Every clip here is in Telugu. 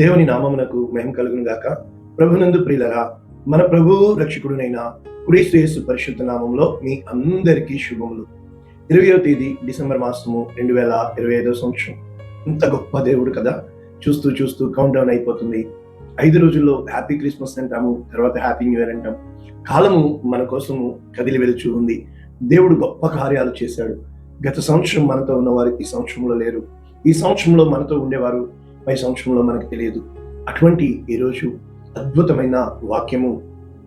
దేవుని నామమునకు మహిమ కలుగును గాక. ప్రభునందు ప్రియులరా మన ప్రభువు రక్షకుడునైన క్రీస్తు పరిశుద్ధ నామంలో మీ అందరికీ శుభములు. ఇరవయో తేదీ డిసెంబర్ మాసము రెండు వేల ఇరవై ఐదో సంవత్సరం. ఇంత గొప్ప దేవుడు కదా. చూస్తూ చూస్తూ కౌంట్ డౌన్ అయిపోతుంది. ఐదు రోజుల్లో హ్యాపీ క్రిస్మస్ అంటాము తర్వాత హ్యాపీ న్యూ ఇయర్ అంటాం. కాలము మన కోసము కదిలి వెలుచు ఉంది. దేవుడు గొప్ప కార్యాలు చేశాడు. గత సంవత్సరం మనతో ఉన్నవారు ఈ సంవత్సరంలో లేరు. ఈ సంవత్సరంలో మనతో ఉండేవారు పై సంవత్సరంలో మనకు తెలియదు. అటువంటి ఈరోజు అద్భుతమైన వాక్యము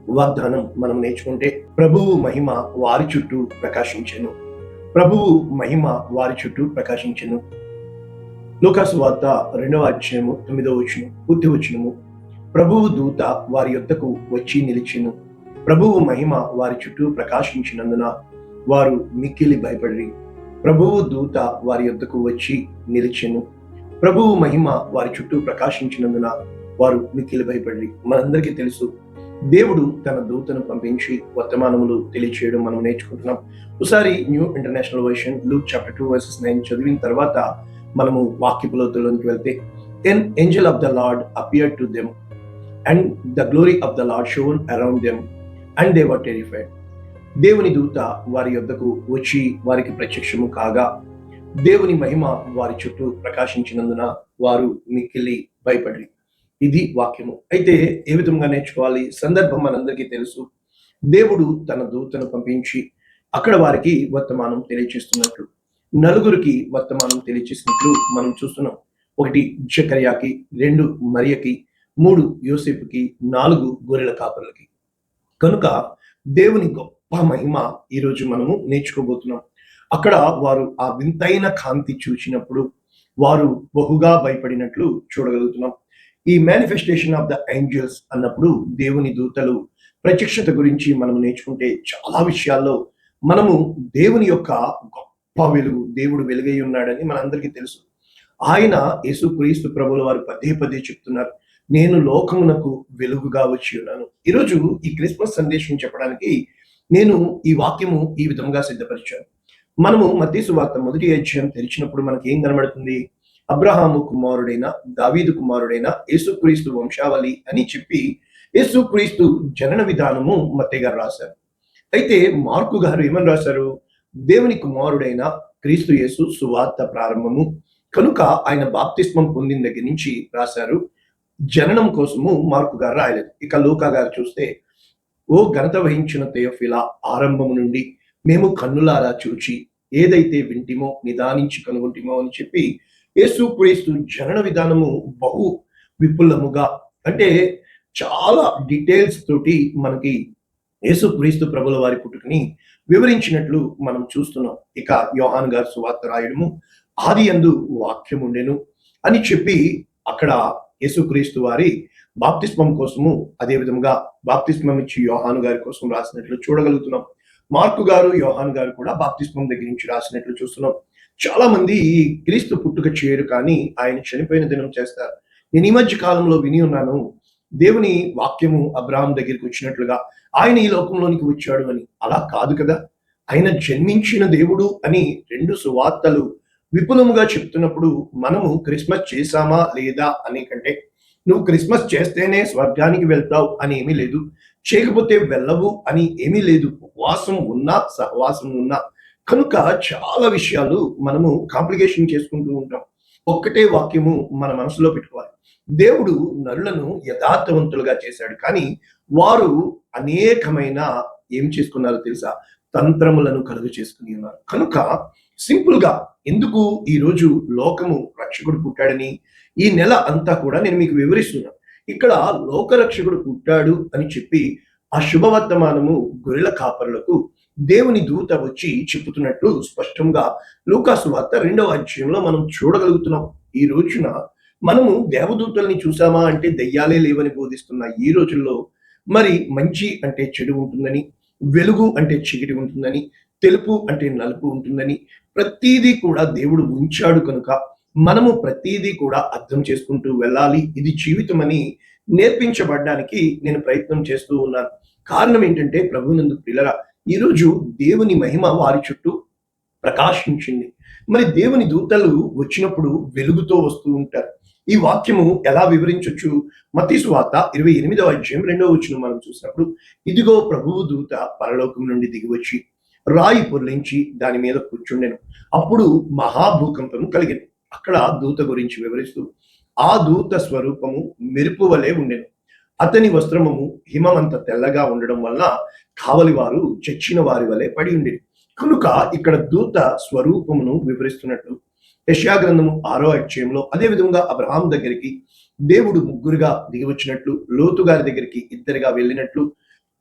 వాగ్దానం మనం నేర్చుకుంటే ప్రభువు మహిమ వారి చుట్టూ ప్రకాశించను. ప్రభువు మహిమ వారి చుట్టూ ప్రకాశించను. లూకాసు వార్త రెండవ అధ్యాయము తొమ్మిదవ వచనం పూర్తి వచనము. ప్రభువు దూత వారి యొద్దకు వచ్చి నిలిచెను. ప్రభువు మహిమ వారి చుట్టూ ప్రకాశించినందున వారు మిక్కిలి భయపడి ప్రభువు దూత వారి యొద్దకు వచ్చి నిలిచెను. ప్రభువు మహిమ వారి చుట్టూ ప్రకాశించినందున వారు మిక్కిలి భయపడి మనందరికీ తెలుసు. దేవుడు తన దూతను పంపించి వర్తమానములు తెలియచేయడం మనం నేర్చుకుంటున్నాం. ఒకసారి new international version Luke chapter two verses nine చదివిన తర్వాత మనము వాక్యపులోతులోనికి వెళ్తే an angel of the lord appeared to them and the glory of the lord shone around them and they were terrified దేవుని దూత వారి యొద్దకు వచ్చి వారికి ప్రత్యక్షము కాగా దేవుని మహిమ వారి చుట్టూ ప్రకాశించినందున వారు మిక్కిలి భయపడి ఇది వాక్యము. అయితే ఏ విధంగా నేర్చుకోవాలి? సందర్భం మనందరికీ తెలుసు. దేవుడు తన దూతను పంపించి అక్కడ వారికి వర్తమానం తెలియచేస్తున్నట్లు నలుగురికి వర్తమానం తెలియచేసినట్లు మనం చూస్తున్నాం. ఒకటి జకర్యాకి రెండు మరియకి మూడు యోసేపుకి నాలుగు గొర్రెల కాపర్లకి. కనుక దేవుని గొప్ప మహిమ ఈరోజు మనము నేర్చుకోబోతున్నాం. అక్కడ వారు ఆ వింతైన కాంతి చూసినప్పుడు వారు బహుగా భయపడినట్లు చూడగలుగుతున్నాం. ఈ మేనిఫెస్టేషన్ ఆఫ్ ద ఏంజల్స్ అన్నప్పుడు దేవుని దూతలు ప్రత్యక్షత గురించి మనం నేర్చుకుంటే చాలా విషయాల్లో మనము దేవుని యొక్క గొప్ప వెలుగు దేవుడు వెలుగై ఉన్నాడని మనందరికీ తెలుసు. ఆయన యేసుక్రీస్తు ప్రభుల వారు పదే పదే చెప్తున్నారు. నేను లోకమునకు వెలుగుగా వచ్చి ఉన్నాను. ఈరోజు ఈ క్రిస్మస్ సందేశం చెప్పడానికి నేను ఈ వాక్యము ఈ విధంగా సిద్ధపరిచాను. మనము మతీసు వార్త మొదటి అధ్యాయం తెరిచినప్పుడు మనకి ఏం కనబడుతుంది? అబ్రహాము కుమారుడైన దావీదు కుమారుడైన యేసుక్రీస్తు వంశావళి అని చెప్పి యేసుక్రీస్తు జనన విధానము మత్తయ్య గారు రాశారు. అయితే మార్కు గారు ఏమని రాశారు? దేవుని కుమారుడైన క్రీస్తు యేసు సువార్త ప్రారంభము కనుక ఆయన బాప్తిస్మం పొందిన దగ్గర నుంచి రాశారు. జననం కోసము మార్కు గారు రాయలేదు. ఇక లూకా గారు చూస్తే ఓ ఘనత వహించిన తెయోఫిలా ఆరంభము నుండి మేము కన్నులారా చూచి ఏదైతే వింటిమో నిదానించి కనుగొంటిమో అని చెప్పి యేసుక్రీస్తు జనన విధానము బహు విపులముగా అంటే చాలా డీటెయిల్స్ తోటి మనకి యేసుక్రీస్తు ప్రభుల వారి పుట్టుకని వివరించినట్లు మనం చూస్తున్నాం. ఇక యోహాన్ గారు సువార్త రాయడము ఆది అందు వాక్యం ఉండెను అని చెప్పి అక్కడ యేసుక్రీస్తు వారి బాప్తిస్మం కోసము అదే విధముగా బాప్తిస్మం ఇచ్చి యోహాను గారి కోసం రాసినట్లు చూడగలుగుతున్నాం. మార్కు గారు యోహాన్ గారు కూడా బాప్తిస్మం దగ్గర నుంచి రాసినట్లు చూస్తున్నాం. చాలా మంది క్రీస్తు పుట్టుక చేయరు కానీ ఆయన చనిపోయిన దినం చేస్తారు. నేను ఈ మధ్య కాలంలో విని ఉన్నాను దేవుని వాక్యము అబ్రాహం దగ్గరికి వచ్చినట్లుగా ఆయన ఈ లోకంలోనికి వచ్చాడు అని. అలా కాదు కదా. ఆయన జన్మించిన దేవుడు అని రెండు సువార్తలు విపులముగా చెప్తున్నప్పుడు మనము క్రిస్మస్ చేశామా లేదా అనే కంటే నువ్వు క్రిస్మస్ చేస్తేనే స్వర్గానికి వెళ్తావు అని ఏమీ లేదు. చేయకపోతే వెళ్ళవు అని ఏమీ లేదు. ఉపవాసం ఉన్నా సహవాసం ఉన్నా. కనుక చాలా విషయాలు మనము కాంప్లికేషన్ చేసుకుంటూ ఉంటాం. ఒక్కటే వాక్యము మన మనసులో పెట్టుకోవాలి. దేవుడు నరులను యథార్థవంతులుగా చేశాడు. కానీ వారు అనేకమైన ఏం చేసుకున్నారో తెలుసా? తంత్రములను కలుగు చేసుకుని ఉన్నారు. కనుక సింపుల్గా ఎందుకు ఈ రోజు లోకము రక్షకుడు పుట్టాడని ఈ నెల అంతా కూడా నేను మీకు వివరిస్తున్నాను. ఇక్కడ లోకరక్షకుడు పుట్టాడు అని చెప్పి ఆ శుభవర్తమానము గొర్రెల కాపరులకు దేవుని దూత వచ్చి చెప్పుతున్నట్లు స్పష్టంగా లూకాసు వార్త రెండవ అధ్యాయంలో మనం చూడగలుగుతున్నాం. ఈ రోజున మనము దేవదూతల్ని చూసామా అంటే దయ్యాలే లేవని బోధిస్తున్న ఈ రోజుల్లో మరి మంచి అంటే చెడు ఉంటుందని వెలుగు అంటే చీకటి ఉంటుందని తెలుపు అంటే నలుపు ఉంటుందని ప్రతీదీ కూడా దేవుడు ఉంచాడు కనుక మనము ప్రతిదీ కూడా అర్థం చేసుకుంటూ వెళ్ళాలి. ఇది జీవితం అని నేర్పించబడ్డానికి నేను ప్రయత్నం చేస్తూ ఉన్నాను. కారణం ఏంటంటే ప్రభునందు పిల్లరా ఈరోజు దేవుని మహిమ వారి చుట్టూ ప్రకాశించింది. మరి దేవుని దూతలు వచ్చినప్పుడు వెలుగుతో వస్తూ ఉంటారు. ఈ వాక్యము ఎలా వివరించొచ్చు? మతీసు వార్త ఇరవై ఎనిమిదవ అధ్యాయం రెండవ వచ్చిన మనం చూసినప్పుడు ఇదిగో ప్రభువు దూత పరలోకం నుండి దిగివచ్చి రాయి పొర్లించి దాని మీద కూర్చుండెను. అప్పుడు మహాభూకంపము కలిగింది అక్కడ దూత గురించి వివరిస్తూ ఆ దూత స్వరూపము మెరుపు వలె ఉండెను. అతని వస్త్రము హిమమంత తెల్లగా ఉండడం వల్ల కావలి వారు చచ్చిన వారి వలె పడి ఉండేది కనుక ఇక్కడ దూత స్వరూపమును వివరిస్తున్నట్లు యష్యా గ్రంథము ఆరో అధ్యాయంలో అదే విధంగా అబ్రహాం దగ్గరికి దేవుడు ముగ్గురుగా దిగివచ్చినట్లు లోతు గారి దగ్గరికి ఇద్దరిగా వెళ్ళినట్లు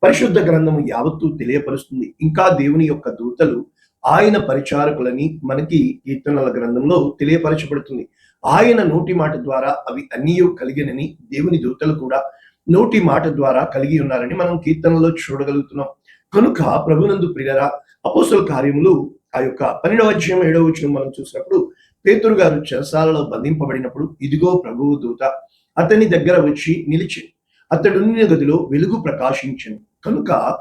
పరిశుద్ధ గ్రంథము యావత్తూ తెలియపరుస్తుంది. ఇంకా దేవుని యొక్క దూతలు ఆయన పరిచారకులని మనకి కీర్తనల గ్రంథంలో తెలియపరచబడుతుంది. ఆయన నోటి మాట ద్వారా అవి అన్నీ కలిగినని దేవుని దూతలు కూడా నోటి మాట ద్వారా కలిగి ఉన్నారని మనం కీర్తనలో చూడగలుగుతున్నాం. కనుక ప్రభునందు ప్రియరా అపోసల కార్యములు ఆ యొక్క పన్నెండవ అధ్యాయం ఏడవ వచ్చిన మనం చూసినప్పుడు పేతురు గారు చెరసాలలో బంధింపబడినప్పుడు ఇదిగో ప్రభువు దూత అతని దగ్గర వచ్చి నిలిచి అతడున్న గదిలో వెలుగు ప్రకాశించను. కనుక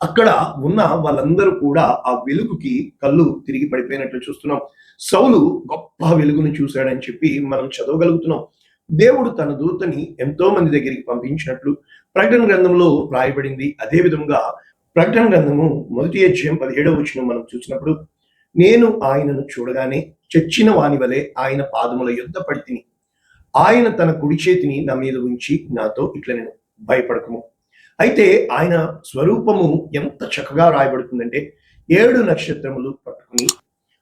అక్కడ ఉన్న వాళ్ళందరూ కూడా ఆ వెలుగుకి కళ్ళు తిరిగి పడిపోయినట్లు చూస్తున్నాం. సౌలు గొప్ప వెలుగును చూశాడని చెప్పి మనం చదవగలుగుతున్నాం. దేవుడు తన దూతని ఎంతో మంది దగ్గరికి పంపించినట్లు ప్రకటన గ్రంథంలో రాయబడింది. అదే విధంగా ప్రకటన గ్రంథము మొదటి అధ్యాయం పదిహేడవ వచ్చిన మనం చూసినప్పుడు నేను ఆయనను చూడగానే చచ్చిన వాని వలె ఆయన పాదముల యుద్ధ పడితిని ఆయన తన కుడి చేతిని నా మీద ఉంచి నాతో ఇట్లా నేను భయపడకము. అయితే ఆయన స్వరూపము ఎంత చక్కగా రాయబడుతుందంటే ఏడు నక్షత్రములు పట్టుకుని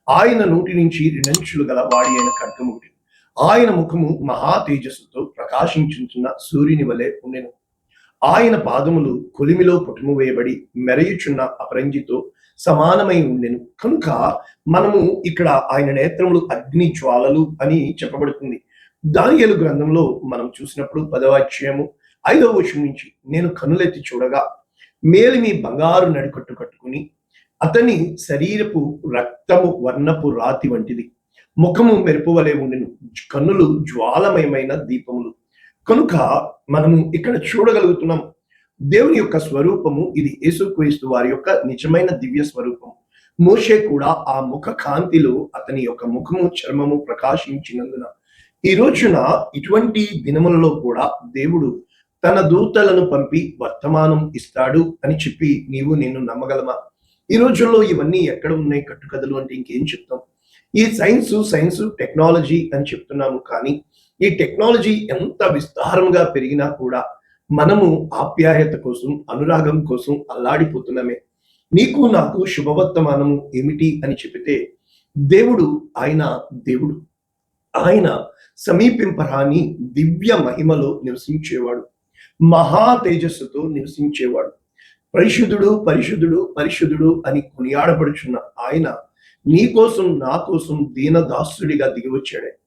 ఆయన నోటి నుంచి రెండంచులు గల వాడి అయిన ఖడ్గముడి ఆయన ముఖము మహా తేజస్సుతో ప్రకాశించుతున్న సూర్యుని వలె ఉండెను. ఆయన పాదములు కొలిమిలో పుట్టుము వేయబడి మెరయుచున్న అపరంజితో సమానమై ఉండెను. కనుక మనము ఇక్కడ ఆయన నేత్రములు అగ్ని జ్వాలలు అని చెప్పబడుతుంది. దానియలు గ్రంథంలో మనం చూసినప్పుడు పదవ అధ్యాయము ఐదవ వచనం నుంచి నేను కనులెత్తి చూడగా మేలిమి బంగారు నడికట్టు కట్టుకుని అతని శరీరపు రక్తము వర్ణపు రాతి వంటిది. ముఖము మెరుపు వలె ఉండెను. కన్నులు జ్వాలమయమైన దీపములు. కనుక మనము ఇక్కడ చూడగలుగుతున్నాం దేవుని యొక్క స్వరూపము ఇది యేసుక్రీస్తు వారి యొక్క నిజమైన దివ్య స్వరూపం. మోషే కూడా ఆ ముఖ కాంతిలో అతని యొక్క ముఖము చర్మము ప్రకాశించినందున ఈ రోజున ఇటువంటి దినములలో కూడా దేవుడు తన దూతలను పంపి వర్తమానం ఇస్తాడు అని చెప్పి నీవు నేను నమ్మగలమా? ఈ రోజుల్లో ఇవన్నీ ఎక్కడ ఉన్నాయి? కట్టుకథలు అంటే ఇంకేం చెప్తాం? ఈ సైన్స్ సైన్స్ టెక్నాలజీ అని చెప్తున్నాము కానీ ఈ టెక్నాలజీ ఎంత విస్తారంగా పెరిగినా కూడా మనము ఆప్యాయత కోసం అనురాగం కోసం అల్లాడిపోతున్నామే. నీకు నాకు శుభవర్తమానము ఏమిటి అని చెబితే దేవుడు ఆయన దేవుడు. ఆయన సమీపింపరాని దివ్య మహిమలో నివసించేవాడు. మహా తేజస్సుతో నివసించేవాడు. పరిశుద్ధుడు పరిశుద్ధుడు పరిశుద్ధుడు అని కొనియాడబడుచున్న ఆయన నీ కోసం నా కోసం దీనదాసుడిగా దిగివచ్చాడే.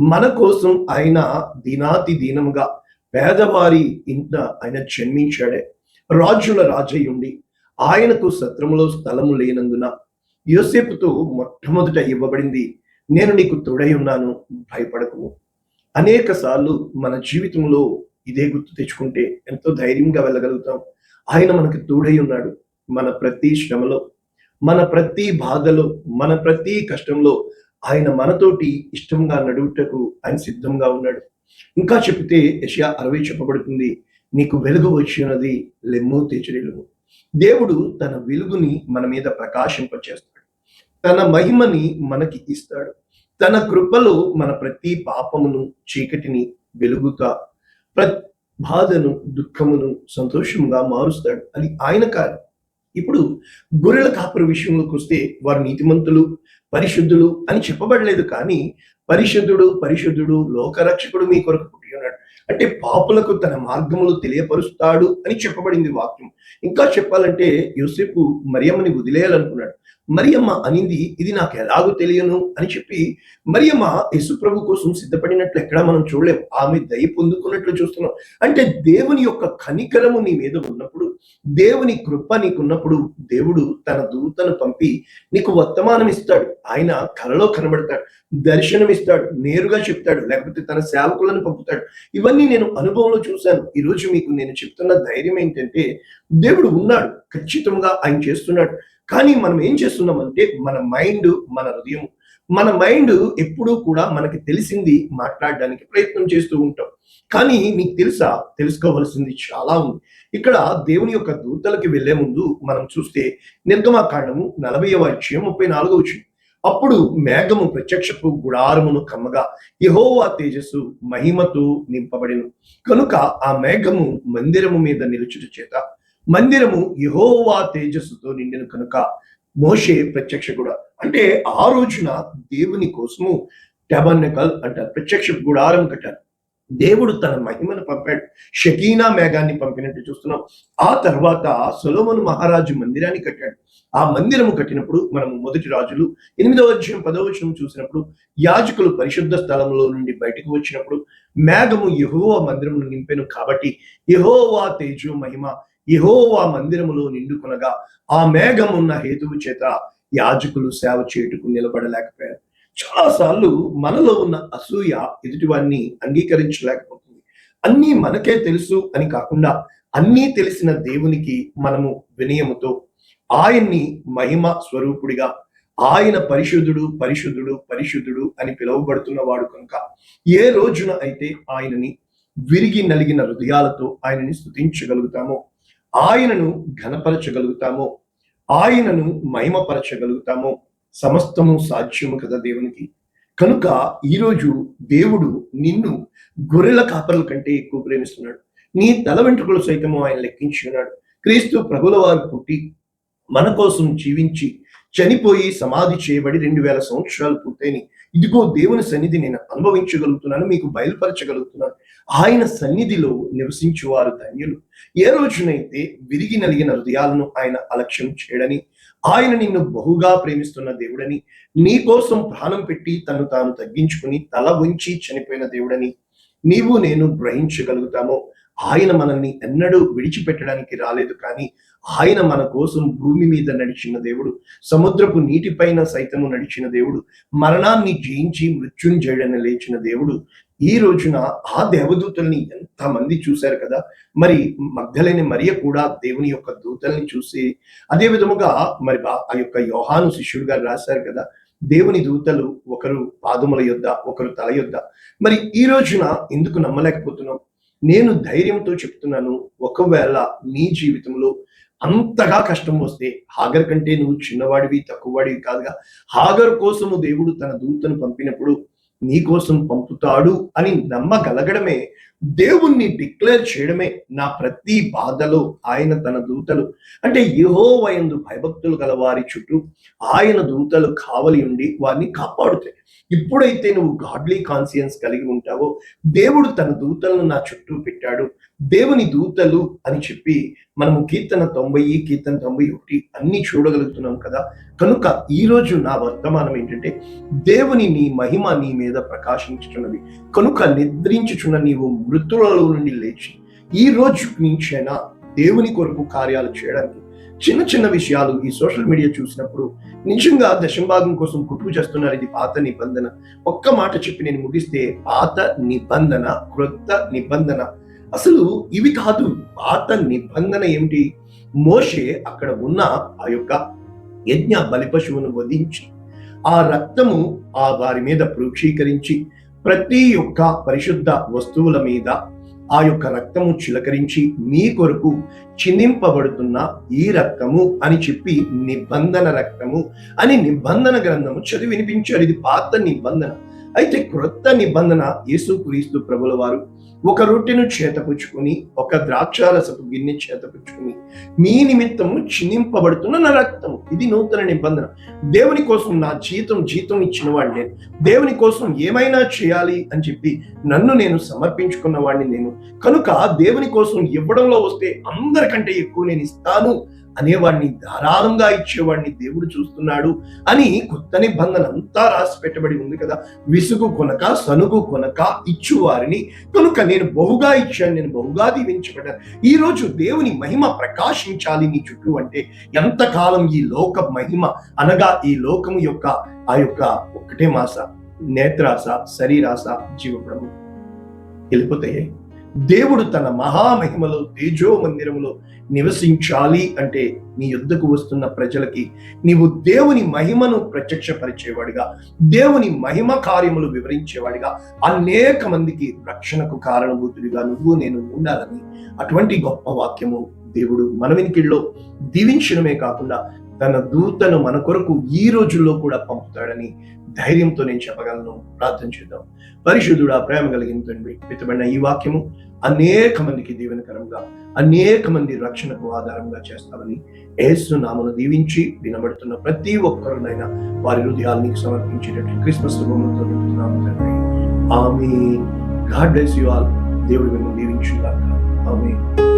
మన కోసం ఆయన దీనాతి దీనముగా పేదవారి ఇంట ఆయన జన్మించాడే. రాజుల రాజయ్యుండి ఆయనకు సత్రములో స్థలము లేనందున యోసేపుతో మొట్టమొదట ఇవ్వబడింది నేను నీకు తోడై ఉన్నాను భయపడకు. అనేక సార్లు మన జీవితంలో ఇదే గుర్తు తెచ్చుకుంటే ఎంతో ధైర్యంగా వెళ్ళగలుగుతాం. ఆయన మనకు తోడై ఉన్నాడు మన ప్రతి శ్రమలో మన ప్రతి బాధలో మన ప్రతి కష్టంలో. ఆయన మనతోటి ఇష్టంగా నడువుటకు ఆయన సిద్ధంగా ఉన్నాడు. ఇంకా చెప్తే యషయా అరవై చెప్పబడుతుంది నీకు వెలుగు వచ్చినది లెమ్ము తెచ్చిరెలుము దేవుడు తన వెలుగుని మన మీద ప్రకాశింపచేస్తాడు. తన మహిమని మనకి ఇస్తాడు. తన కృపలో మన ప్రతి పాపమును చీకటిని వెలుగుగా ప్రతి బాధను దుఃఖమును సంతోషముగా మారుస్తాడు. అది ఆయన కాదు. ఇప్పుడు గొర్రెల కాపరి విషయంలోకి వస్తే వారు నీతిమంతులు పరిశుద్ధులు అని చెప్పబడలేదు కానీ పరిశుద్ధుడు పరిశుద్ధుడు లోకరక్షకుడు మీ కొరకు పుట్టి అంటే పాపులకు తన మార్గములు తెలియపరుస్తాడు అని చెప్పబడింది వాక్యం. ఇంకా చెప్పాలంటే యోసేపు మరియమ్మని వదిలేయాలనుకున్నాడు. మరియమ్మ అనింది ఇది నాకు ఎలాగో తెలియను అని చెప్పి మరియమ్మ యేసుప్రభు కోసం సిద్ధపడినట్లు ఎక్కడా మనం చూడలేం. ఆమె దయ పొందుకున్నట్లు చూస్తున్నాం. అంటే దేవుని యొక్క కనికరము నీ మీద ఉన్నప్పుడు దేవుని కృప నీకున్నప్పుడు దేవుడు తన దూతను పంపి నీకు వర్తమానం ఇస్తాడు. ఆయన కలలో కనబడతాడు. దర్శనం ఇస్తాడు నేరుగా చెప్తాడు. లేకపోతే తన సేవకులను పంపుతాడు. ఇవన్నీ నేను అనుభవంలో చూశాను. ఈ రోజు మీకు నేను చెప్తున్న ధైర్యం ఏంటంటే దేవుడు ఉన్నాడు. ఖచ్చితంగా ఆయన చేస్తున్నాడు. కానీ మనం ఏం చేస్తున్నామంటే మన మైండ్ మన హృదయం మన మైండ్ ఎప్పుడూ కూడా మనకి తెలిసింది మాట్లాడడానికి ప్రయత్నం చేస్తూ ఉంటాం. కానీ నీకు తెలుసా? తెలుసుకోవలసింది చాలా ఉంది. ఇక్కడ దేవుని యొక్క దూతలకి వెళ్ళే ముందు మనం చూస్తే నిర్గమాకాండము నలభైవ అధ్యాయం ముప్పై నాలుగో వచ్చింది అప్పుడు మేఘము ప్రత్యక్షపు గుడారమును కమ్మగా యహోవా తేజస్సు మహిమతో నింపబడిను. కనుక ఆ మేఘము మందిరము మీద నిలుచుట చేత మందిరము యహోవా తేజస్సుతో నిండిన కనుక మోషే ప్రత్యక్ష కూడా అంటే ఆ రోజున దేవుని కోసము టెబర్నకల్ అంటారు ప్రత్యక్ష గుడారం కట్టారు. దేవుడు తన మహిమను పంపాడు. షకీనా మేఘాన్ని పంపినట్టు చూస్తున్నాం. ఆ తర్వాత సొలోమను మహారాజు మందిరాన్ని కట్టాడు. ఆ మందిరము కట్టినప్పుడు మనం మొదటి రాజులు ఎనిమిదవ అధ్యాయం పదవ వచనం చూసినప్పుడు యాజకులు పరిశుద్ధ స్థలంలో నుండి బయటకు వచ్చినప్పుడు మేఘము యహోవా మందిరమును నింపెను కాబట్టి యహోవా తేజు మహిమ యహోవా మందిరములో నిండుకొనగా ఆ మేఘం ఉన్న హేతువు చేత యాజకులు సేవ చేయుటకు నిలబడలేకపోయారు. చాలాసార్లు మనలో ఉన్న అసూయ ఎదుటివారిని అంగీకరించలేకపోతుంది. అన్నీ మనకే తెలుసు అని కాకుండా అన్నీ తెలిసిన దేవునికి మనము వినయముతో ఆయన్ని మహిమ స్వరూపుడిగా ఆయన పరిశుద్ధుడు పరిశుద్ధుడు పరిశుద్ధుడు అని పిలువబడుతున్న వాడు కనుక ఏ రోజున అయితే ఆయనని విరిగి నలిగిన హృదయాలతో ఆయనని స్థుతించగలుగుతామో ఆయనను ఘనపరచగలుగుతామో ఆయనను మహిమపరచగలుగుతామో సమస్తము సాధ్యము కదా దేవునికి. కనుక ఈరోజు దేవుడు నిన్ను గొర్రెల కాపర్ల కంటే ఎక్కువ ప్రేమిస్తున్నాడు. నీ తల వెంట్రుకలు సైతము ఆయన లెక్కించున్నాడు క్రీస్తు ప్రభుల వారు పుట్టి మన కోసం జీవించి చనిపోయి సమాధి చేయబడి రెండు వేల సంవత్సరాలు పూర్తయినాయి. ఇదిగో దేవుని సన్నిధి నేను అనుభవించగలుగుతున్నాను మీకు బయలుపరచగలుగుతున్నాను. ఆయన సన్నిధిలో నివసించువారు ధన్యులు. ఏ రోజునైతే విరిగి నలిగిన హృదయాలను ఆయన అలక్ష్యం చేయడని ఆయన నిన్ను బహుగా ప్రేమిస్తున్న దేవుడని నీ కోసం ప్రాణం పెట్టి తను తాను తగ్గించుకుని తల ఉంచి చనిపోయిన దేవుడని నీవు నేను గ్రహించగలుగుతామో ఆయన మనల్ని ఎన్నడూ విడిచిపెట్టడానికి రాలేదు కానీ ఆయన మన కోసం భూమి మీద నడిచిన దేవుడు సముద్రపు నీటిపైన సైతము నడిచిన దేవుడు మరణాన్ని జయించి మృత్యుంజయుడని లేచిన దేవుడు. ఈ రోజున ఆ దేవదూతల్ని ఎంతమంది చూశారు కదా? మరి మగ్ధలేని మరియ కూడా దేవుని యొక్క దూతల్ని చూసి అదే విధముగా మరి బా- ఆ యొక్క యోహాను శిష్యుడుగా రాశారు కదా? దేవుని దూతలు ఒకరు పాదముల యొద్ద ఒకరు తల యొద్ద. మరి ఈ రోజున ఎందుకు నమ్మలేకపోతున్నాం? నేను ధైర్యంతో చెప్తున్నాను ఒకవేళ నీ జీవితంలో అంతగా కష్టం వస్తే హాగర్ కంటే నువ్వు చిన్నవాడివి తక్కువవాడివి కాదుగా. హాగర్ కోసము దేవుడు తన దూతను పంపినప్పుడు నీకోసం పంపుతాడు అని నమ్మగలగడమే దేవుణ్ణి డిక్లేర్ చేయడమే నా ప్రతి బాధలో ఆయన తన దూతలు. అంటే యెహోవాయందు భయభక్తులు గల వారి చుట్టూ ఆయన దూతలు కావలి ఉండి వారిని కాపాడుతాయి. ఇప్పుడైతే నువ్వు గాడ్లీ కాన్సియన్స్ కలిగి ఉంటావో దేవుడు తన దూతలను నా చుట్టూ పెట్టాడు. దేవుని దూతలు అని చెప్పి మనము కీర్తన తొంభై కీర్తన తొంభై ఒకటి అన్ని చూడగలుగుతున్నాం కదా. కనుక ఈ రోజు నా వర్తమానం ఏంటంటే దేవుని నీ మహిమ నీ మీద ప్రకాశించుచున్నది. కనుక నిద్రించుచున్న నీవు మృతులలో నుండి లేచి ఈ రోజు నుంచైనా దేవుని కొరకు కార్యాలు చేయడానికి చిన్న చిన్న విషయాలు ఈ సోషల్ మీడియా చూసినప్పుడు నిజంగా దశంభాగం కోసం కుట్టు చేస్తున్నారు. ఇది పాత నిబంధన. ఒక్క మాట చెప్పి నేను ముగిస్తే పాత నిబంధన క్రొత్త నిబంధన అసలు ఇవి కాదు పాత నిబంధన ఏమిటి? మోషే అక్కడ ఉన్న ఆ యొక్క యజ్ఞ బలిపశువును వధించి ఆ రక్తము ఆ వారి మీద ప్రోక్షీకరించి ప్రతి ఒక్క పరిశుద్ధ వస్తువుల మీద ఆ యొక్క రక్తము చిలకరించి మీ కొరకు చిందింపబడుతున్న ఈ రక్తము అని చెప్పి నిబంధన రక్తము అని నిబంధన గ్రంథము చదివి వినిపించారు. ఇది పాత నిబంధన. అయితే క్రొత్త నిబంధన యేసుక్రీస్తు ప్రభుల వారు ఒక రొట్టెను చేతపుచ్చుకొని ఒక ద్రాక్షారసపు గిన్నె చేతపుచ్చుకొని మీ నిమిత్తము చిందింపబడుతున్న నా రక్తము. ఇది నూతన నిబంధన. దేవుని కోసం నా జీతం జీతం ఇచ్చిన వాడిని నేను దేవుని కోసం ఏమైనా చేయాలి అని చెప్పి నన్ను నేను సమర్పించుకున్న వాడిని నేను. కనుక దేవుని కోసం ఇవ్వడంలో వస్తే అందరికంటే ఎక్కువ నేను ఇస్తాను. అనేవాడిని ధారాళంగా ఇచ్చేవాడిని దేవుడు చూస్తున్నాడు అని కొత్త నిబంధన అంతా రాసి పెట్టబడి ఉంది కదా. విసుగు కొనక సనుగు కొనక ఇచ్చు వారిని కనుక నేను బహుగా ఇచ్చాను నేను బహుగా దీవించబడ్డాను. ఈ రోజు దేవుని మహిమ ప్రకాశించాలి నీ చుట్టూ అంటే ఎంతకాలం ఈ లోక మహిమ అనగా ఈ లోకం యొక్క ఆ యొక్క ఒకటే మాస నేత్రాస శరీరాస జీవపడము వెళ్ళిపోతాయి. దేవుడు తన మహామహిమలో తేజో మందిరములో నివసించాలి అంటే నీ యుద్ధకు వస్తున్న ప్రజలకి నీవు దేవుని మహిమను ప్రత్యక్షపరిచేవాడిగా దేవుని మహిమ కార్యములు వివరించేవాడిగా అనేక మందికి రక్షణకు కారణభూతుడిగా నువ్వు నేను ఉండాలని అటువంటి గొప్ప వాక్యము దేవుడు మనవినికిలో దీవించడమే కాకుండా తన దూతను మన కొరకు ఈ రోజుల్లో కూడా పంపుతాడని ధైర్యంతో నేను చెప్పగలను. ప్రార్థన చేద్దాం. పరిశుద్ధుడా ప్రేమ కలిగిన తండ్రి ఈ వాక్యము అనేక మందికి దీవెనకరంగా అనేక మంది రక్షణకు ఆధారంగా చేస్తామని ఏసు నామను దీవించి వినబడుతున్న ప్రతి ఒక్కరునైనా వారి హృదయాలు నీకు సమర్పించేటట్లు క్రిస్మస్ శుభములతో తండ్రి. ఆమె గాడ్ బ్లెస్ యు ఆల్. దేవుడు మిమ్మల్ని దీవించుగాక. ఆమె